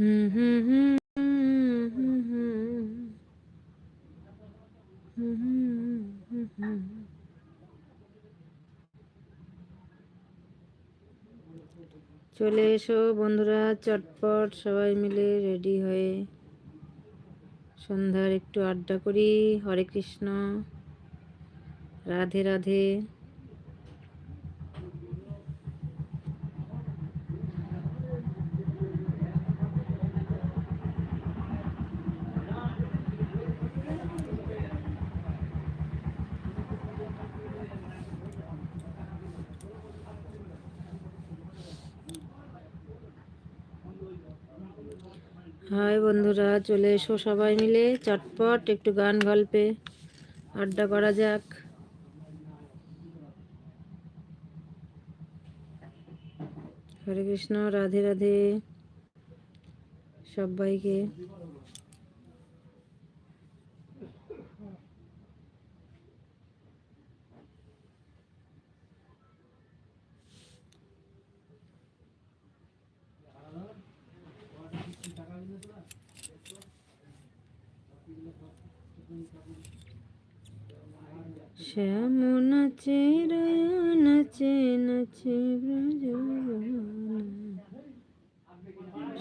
嗯嗯嗯 চলে এসো বন্ধুরা, চটপট সবাই মিলে রেডি হয়ে সন্ধ্যার একটু আড্ডা করি। হরে কৃষ্ণ। রাধে রাধে। বন্ধুরা, চলে এসো সবাই মিলে, চটপট একটু গান গল্পে। আড্ডা করা যাক। হরে কৃষ্ণ, রাধে রাধে সবাইকে শ্যাম নাচে রায়া নাচে নাচে ব্রজবন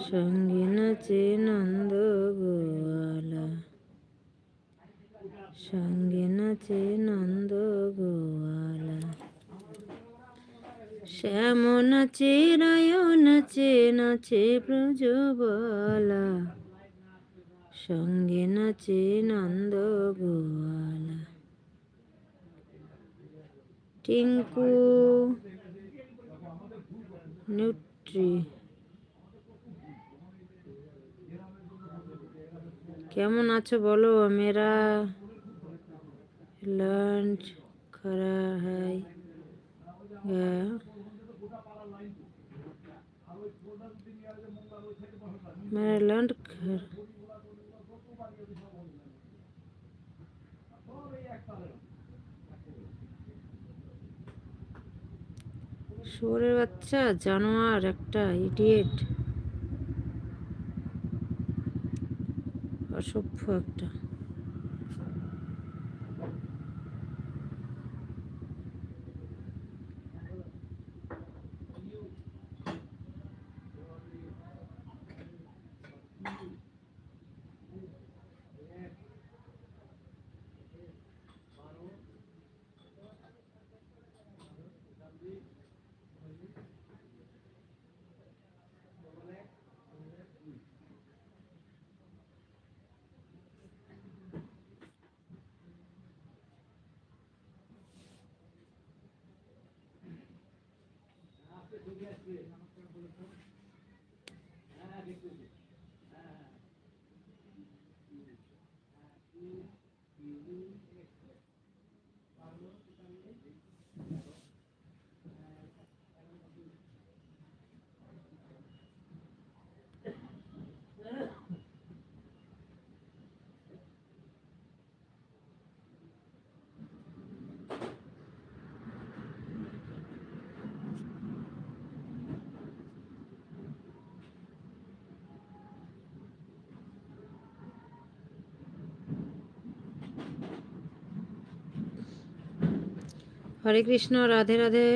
সঙ্গে নাচে নন্দ গোয়ালা সঙ্গে নাচে নন্দ গোয়ালা। শ্যাম নাচে রায় নাচে নাচে ব্রজবালা সঙ্গে নাচে নন্দ গোয়ালা। টিঙ্কু নিউট্রি কেমন আছো বলো মেরা लंच खरा है गया मेरा लंच खर শুয়োরের বাচ্চা জানোয়ার একটা ইডিয়েট অসভ্য একটা হ্যাঁ দেখতেছি হরে কৃষ্ণ রাধে রাধে।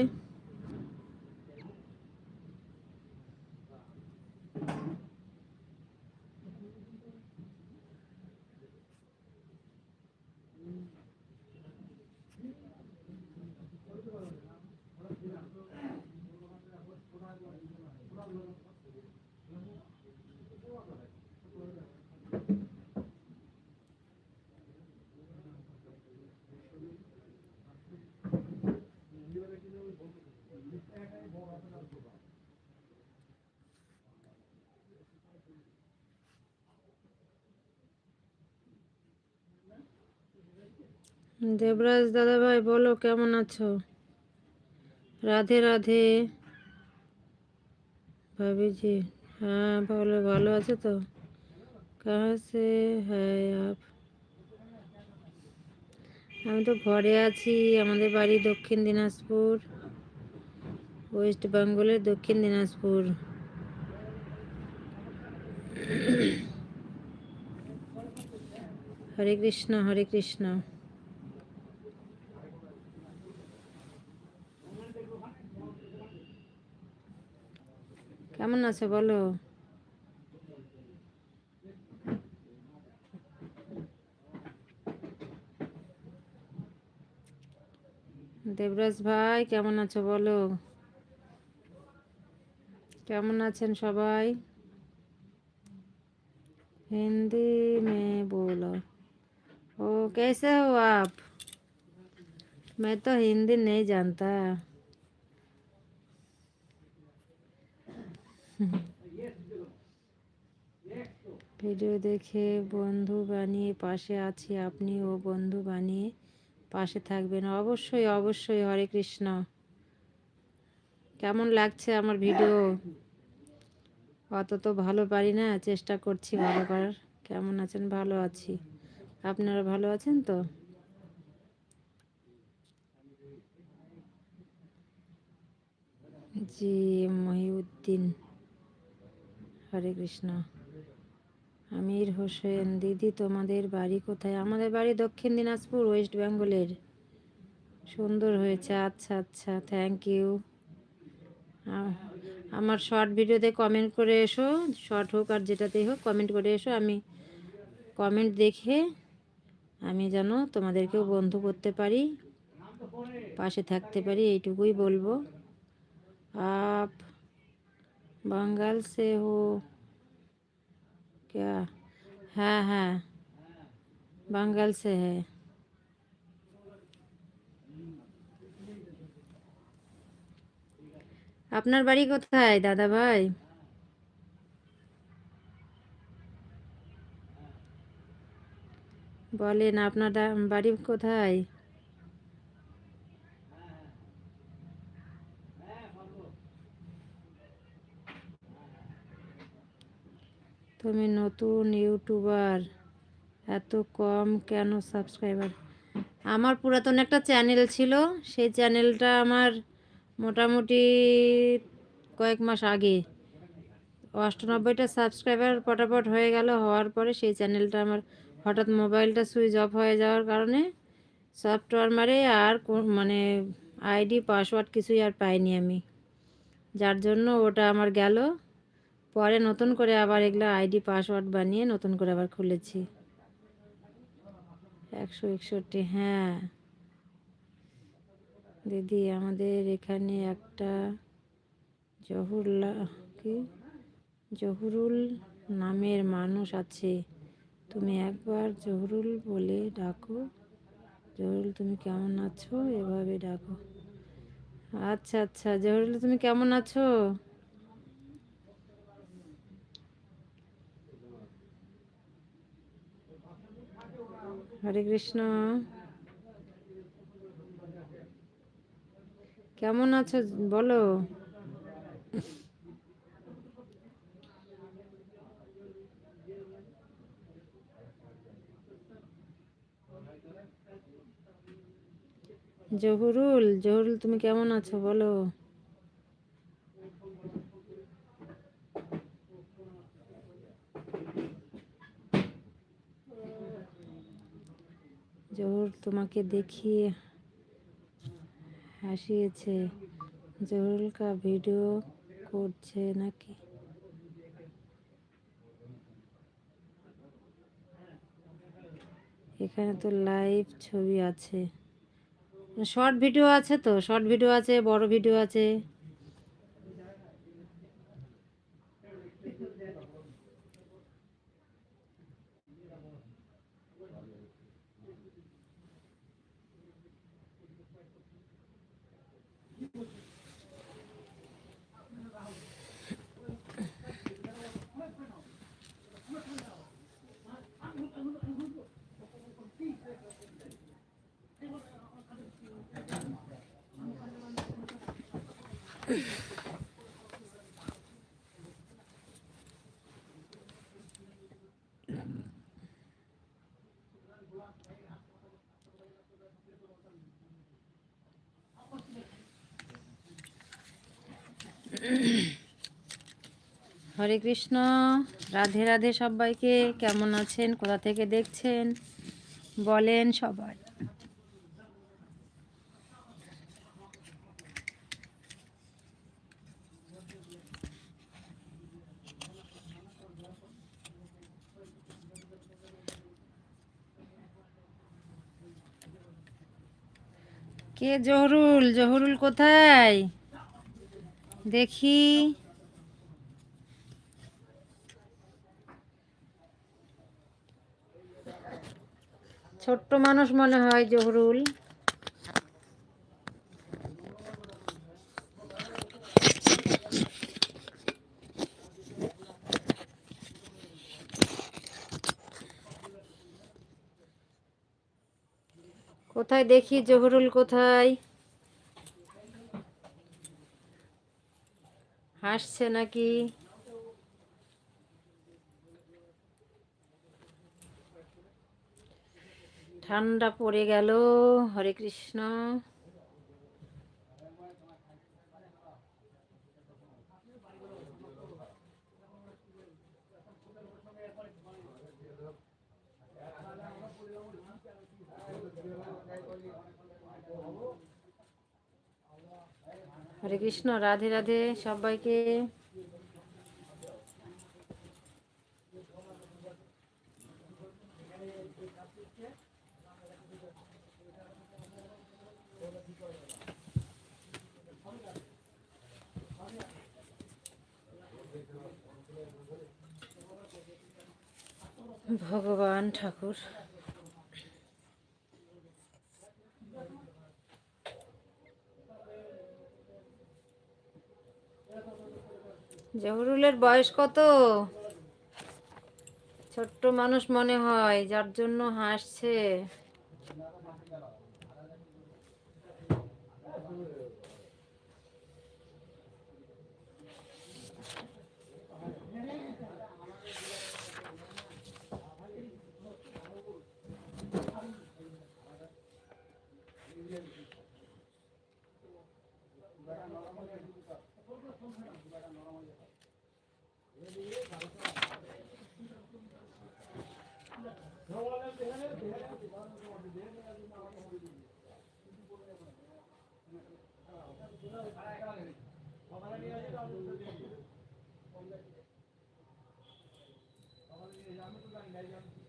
দেবরাজ দাদাভাই, বলো কেমন আছো? রাধে রাধে। ভাবি জি হ্যাঁ ভালো ভালো আছে তো? সে হ্যাঁ আপ। আমি তো ঘরে আছি, আমাদের বাড়ি দক্ষিণ দিনাজপুর, ওয়েস্ট বেঙ্গলের দক্ষিণ দিনাজপুর। হরে কৃষ্ণ হরে কৃষ্ণ। কেমন আছে বলো দেবরাজ ভাই কেমন আছো বলো কেমন আছেন সবাই हिंदी में बोलो ओ कैसे हो आप मैं तो हिंदी नहीं जानता ভিডিও দেখে বন্ধু বানিয়ে পাশে আছি আপনি ও বন্ধু বানিয়ে পাশে থাকবেন। অবশ্যই অবশ্যই, হরে কৃষ্ণ। কেমন লাগছে আমার ভিডিও? অত তো ভালো পারি না, চেষ্টা করছি ভালো করার। কেমন আছেন? ভালো আছি। আপনারা ভালো আছেন তো? জি, মহিউদ্দিন। হরে কৃষ্ণ। আমির হোসেন, দিদি তোমাদের বাড়ি কোথায়? আমাদের বাড়ি দক্ষিণ দিনাজপুর, ওয়েস্ট বেঙ্গলের। সুন্দর হয়েছে আচ্ছা আচ্ছা থ্যাংক ইউ আমার শর্ট ভিডিওতে কমেন্ট করে এসো শর্ট হোক আর যেটাতেই হোক কমেন্ট করে এসো। আমি কমেন্ট দেখে আমি যেন তোমাদেরকেও বন্ধু করতে পারি, পাশে থাকতে পারি, এইটুকুই বলব। আপ বাঙ্গাল সে হো क्या हाँ हाँ बंगाल से है আপনার বাড়ি কোথায় দাদা ভাই বলেন আপনার বাড়ি কোথায় তুমি নতুন ইউটিউবার, এত কম কেন সাবস্ক্রাইবার? আমার পুরাতন একটা চ্যানেল ছিল, সেই চ্যানেলটা আমার মোটামুটি কয়েক মাস আগে। অষ্টানব্বইটা সাবস্ক্রাইবার পটাপট হয়ে গেল, হওয়ার পরে সেই চ্যানেলটা আমার হঠাৎ মোবাইলটা সুইচ অফ হয়ে যাওয়ার কারণে সফটওয়্যার মারে আর মানে আইডি, পাসওয়ার্ড কিছুই আর পাইনি আমি। যার জন্য ওটা আমার গেল। পরে নতুন করে আবার এগুলো আইডি, পাসওয়ার্ড বানিয়ে নতুন করে আবার খুলেছি। একশো একষট্টি হ্যাঁ। দিদি, আমাদের এখানে একটা জহুরলা, কি? জহুরুল নামের মানুষ আছে। তুমি একবার জহুরুল বলে ডাকো। জহুরুল, তুমি কেমন আছো? এভাবে ডাকো। আচ্ছা আচ্ছা জহুরুল, তুমি কেমন আছো? হরে কৃষ্ণ। কেমন আছো? বলো। জহুরুল জহুরুল তুমি কেমন আছো? বলো। তোমাকে দেখিয়ে হাসিয়েছে। জহুলকা ভিডিও করছে নাকি? এখানে তো লাইভ ছবি আছে। শর্ট ভিডিও আছে তো, শর্ট ভিডিও আছে, বড় ভিডিও আছে। হরে কৃষ্ণ রাধে রাধে সবাইকে কেমন আছেন? কোথা থেকে দেখছেন? বলেন সবাই। কে জহরুল? জহরুল কোথায়? দেখি। ছোট্ট মানুষ মনে হয় জহরুল। কোথায় দেখি? জহরুল কোথায়? হাসছে নাকি? ঠান্ডা পড়ে গেল। হরে কৃষ্ণ। হরে কৃষ্ণ রাধে রাধে সবাইকে। ভগবান ঠাকুর। জহরুলের বয়স কত? ছোট্ট মানুষ মনে হয় যার জন্য হাসছে।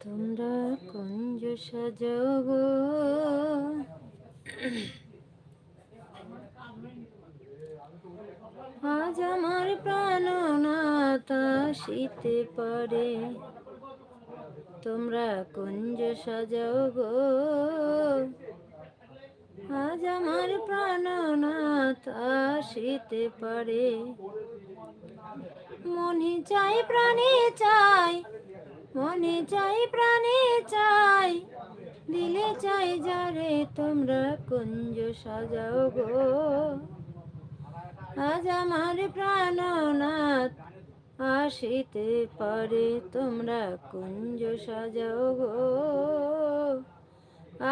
তোমরা কুঞ্জ সাজাও গো আজ আমার প্রাণনাথ শীতে পারে। তোমরা কুঞ্জ সাজাও গো আজ আমার প্রাণনাথ আসিতে পারে। মনে চাই প্রাণে চাই মনে চাই, প্রাণে চাই, দিলে চাই যারে তোমরা কুঞ্জ সাজাও গো। আজ আমার প্রাণনাথ আসিতে পারে, তোমরা কুঞ্জ সাজাও গো।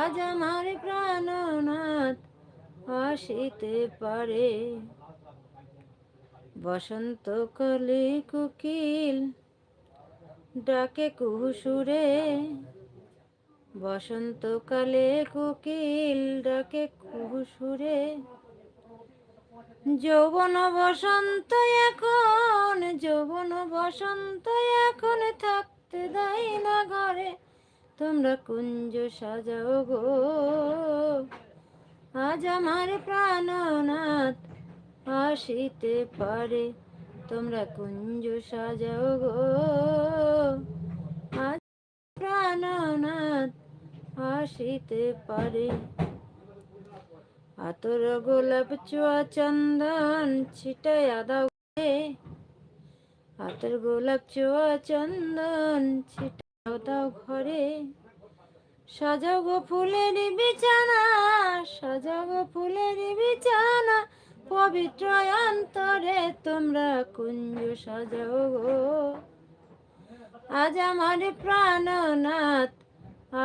আজ আমার প্রাণনাথ আসিতে পারে বসন্তকালে কোকিল ডাকে কুহুসুরে। বসন্তকালে কোকিল ডাকে কুহুসুরে। যৌবন বসন্ত এখন, যৌবন বসন্ত এখন থাকতে দেয় না ঘরে। তোমরা কুঞ্জ সাজাও গো। আজ আমার প্রাণনাথ আসিতে পারে। তোমরা কুঞ্জ সাজাও গো। আজ প্রাণনাথ আসিতে পারে। আতর গোলাপ চুয়া চন্দন ছিটাইয়া দাও গে। আতর গোলাপ চুয়া চন্দন ছিটাও দাও ঘরে। সাজাও গো ফুলের বিছানা, সাজাও গো ফুলের বিছানা পবিত্র অন্তরে তোমরা কুঞ্জ সাজাও গো। আজ আমার প্রাণনাথ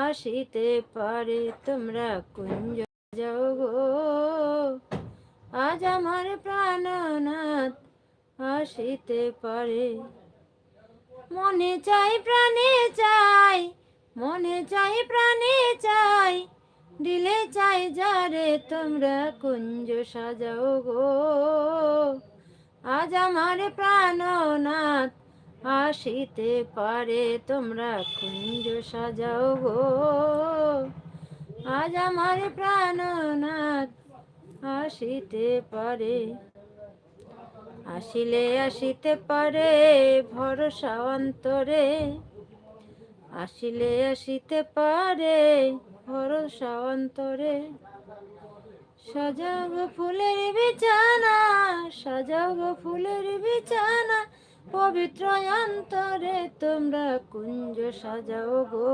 আসিতে পারে, তোমরা কুঞ্জ যাও গো। আজ আমার প্রাণনাথ আসিতে পারে। মনে চাই, প্রাণে চাই, মনে চাই, প্রাণে চাই দিলে চাই যারে তোমরা কুঞ্জ সাজাও গো। আজ আমার প্রাণনাথ আসিতে পারে, তোমরা কুঞ্জ সাজাও গো। আজ আমার প্রাণনাথ আসিতে পারে, আসিলে আসিতে পারে ভরসা অন্তরে। আসিলে আসিতে পারে ভরসা অন্তরে। সাজাও গো ফুলের বিছানা সাজাও গো ফুলের বিছানা, পবিত্র অন্তরে তোমরা কুঞ্জ সাজাও গো।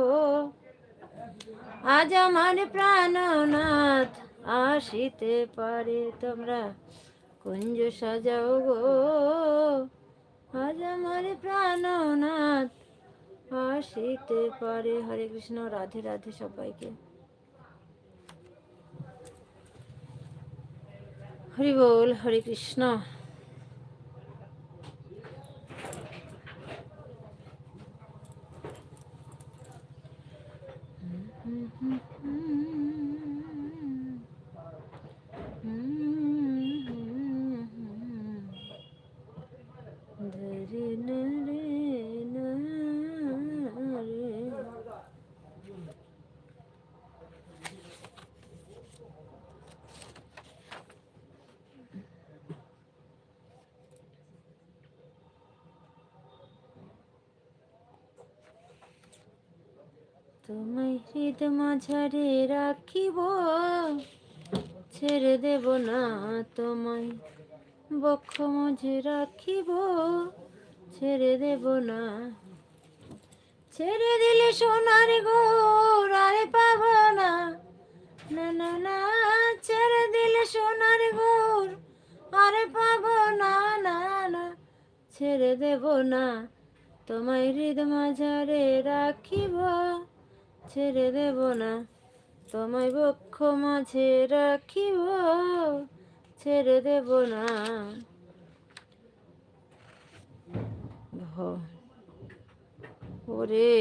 আজ আমার প্রাণনাথ আসিতে পারে, তোমরা কুঞ্জ সাজাও গো। আজ আমার প্রাণনাথ আসিতে পারে। হরে কৃষ্ণ রাধে রাধে সবাইকে। হরি বল হরে কৃষ্ণ। ধরে না রে না রে। তোমায় হৃদ মাঝারে রাখিব, ছেড়ে দেব না তোমায়। বক্ষ মাঝে রাখিব, ছেড়ে দেব না। ছেড়ে দিলে সোনার গোর আরে পাব না। না না না, ছেড়ে দিলে সোনার গোর আরে পাব না না না। ছেড়ে দেব না, তোমায় হৃদ মাঝারে রাখিব। ছেড়ে দেব না। তোমায় বক্ষ মাঝে রাখিব, ছেড়ে দেব না। ওরে,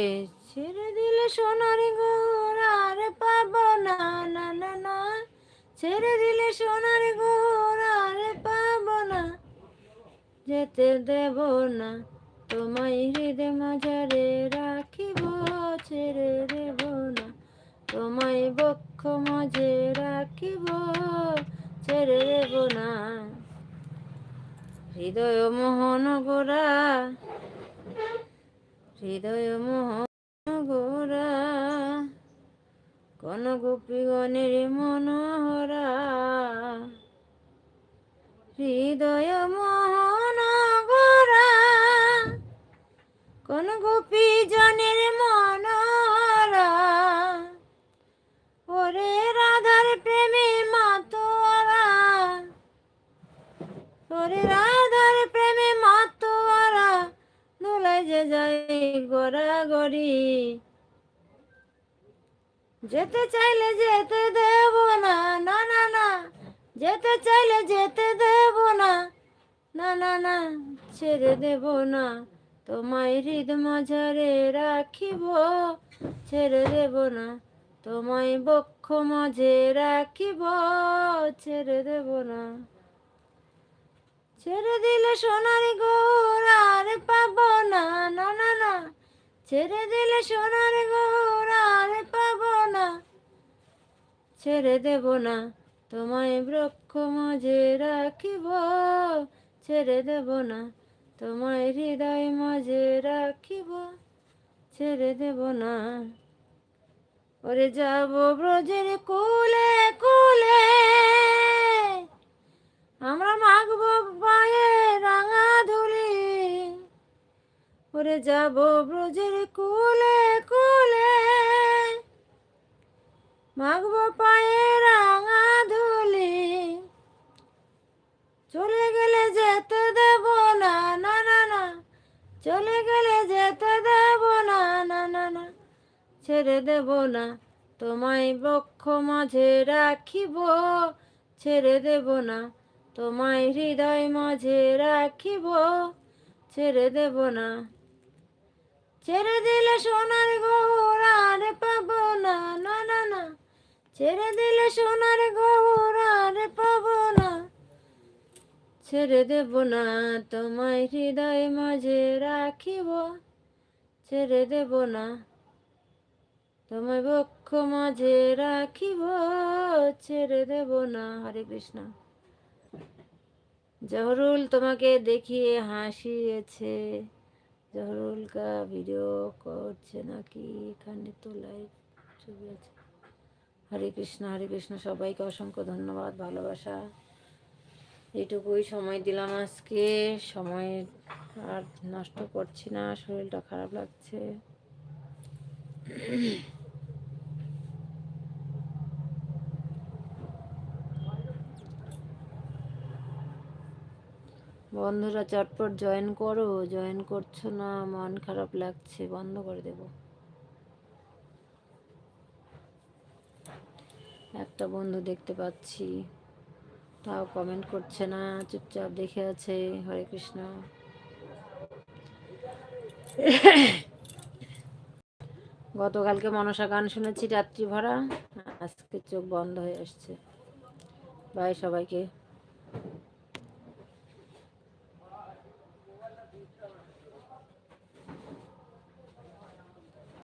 ছেড়ে দিলে সোনারি গোর আর পাব না না না না। ছেড়ে দিলে সোনারি গোর আর পাব না, যেতে দেব না। তোমায় হৃদয় মাঝারে রাখিব ছেড়ে দেব না। তোমায় বক্ষ মাঝে রাখিব, ছেড়ে দেব না। হৃদয় মোহন গোরা, হৃদয় মোহন গোরা কোন গোপীগণের মনোহরা। হৃদয় মোহন গোরা কোন গোপী জনের ওরে রাধার প্রেমে মাতোয়ারা দোলাই যে যায় গড়াগড়ি। যেতে চাইলে যেতে দেব না না না না। যেতে চাইলে যেতে দেব না না না না। ছেড়ে দেব না, তোমায় হৃদ মাঝারে রাখিব। ছেড়ে দেব না, তোমায় বক্ষ মাঝে রাখিব। ছেড়ে দেব না। ছেড়ে দিলে সোনারি গোর আর পাব না না না না। ছেড়ে দিলে সোনারি গোর আর পাব না। ছেড়ে দেব না, তোমায় বৃক্ষ মাঝে রাখিব। ছেড়ে দেব না, তোমায় হৃদয় মাঝে রাখিব। ছেড়ে দেব না। ওরে যাব ব্রজের কুলে কুলে। আমরা মাগব পায়ে রাঙা ধুলি। করে যাব ব্রজের কুলে কুলে। মাগব পায়ে রাঙা ধুলি। চলে গেলে যেতে দেব না না না না। চলে গেলে যেতে দেব না না না না। ছেড়ে দেব না, তোমায় বক্ষ মাঝে রাখিব। ছেড়ে দেব না তোমায় হৃদয় মাঝে রাখিব, ছেড়ে দেব না। ছেড়ে দিলে সোনার গহর আর পাবো না না না না। ছেড়ে দিলে সোনার গহর আর পাবো না। ছেড়ে দেব না, তোমায় হৃদয় মাঝে রাখিব, ছেড়ে দেব না। তোমায় বক্ষ মাঝে রাখিব, ছেড়ে দেব না। হরে কৃষ্ণ। জহরুল তোমাকে দেখিয়ে হাসিয়েছে। জহরুল কা ভিডিও করছে নাকি? এখানে তো লাইভ ছবি আছে। হরে কৃষ্ণ হরে কৃষ্ণ, সবাইকে অসংখ্য ধন্যবাদ, ভালোবাসা। এইটুকুই সময় দিলাম আজকে। সময় আর নষ্ট করছি না, শরীরটা খারাপ লাগছে। বন্ধুরা, চটপট জয়েন করো। জয়েন করছ না, মন খারাপ লাগছে, বন্ধ করে দেব। একটা বন্ধু দেখতে পাচ্ছি। তাও কমেন্ট করছে না, চুপচাপ দেখে আছে। হরে কৃষ্ণ। গতকালকে মনসা গান শুনেছি, রাত্রি ভরা। আজকে চোখ বন্ধ হয়ে আসছে। বাই সবাইকে।